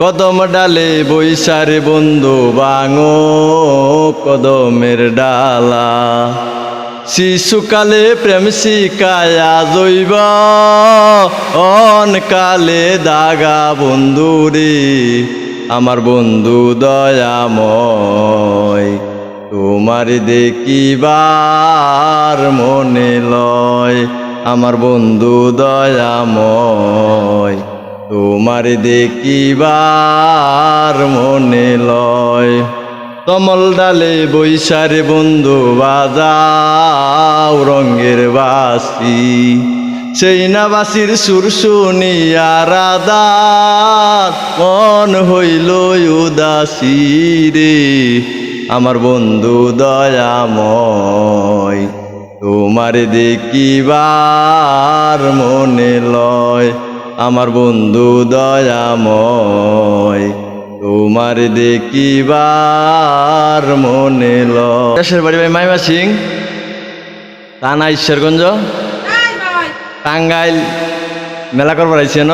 কদম ডালে বৈশারে বন্ধু বাঙো, কদমের ডালা। শিশুকালে প্রেম শিকায়া জৈব, অনকালে দাগা বন্ধু রে আমার বন্ধু দয়াময়, তোমার দেখিবার মনে লয়। আমার বন্ধু দয়াময়। তোমার দেখিবার মনে লয়। তমল ডালে বৈশারে বন্ধু বাজাও রঙের বাসি। সেই না বাসির সুর শুনিয়া রাধার মন হইল উদাসী রে। আমার বন্ধু দয়াময়, তোমার দেখিবার মনে লয়। আমার বন্ধু দয়াময় তোমার দেখিবার মনে লেশের বাড়ি ভাই মাইমা সিং তানা ঈশ্বরগঞ্জ। টাঙ্গাইল মেলা করবার আইছে ন?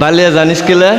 বালিয়া জানিস কেলে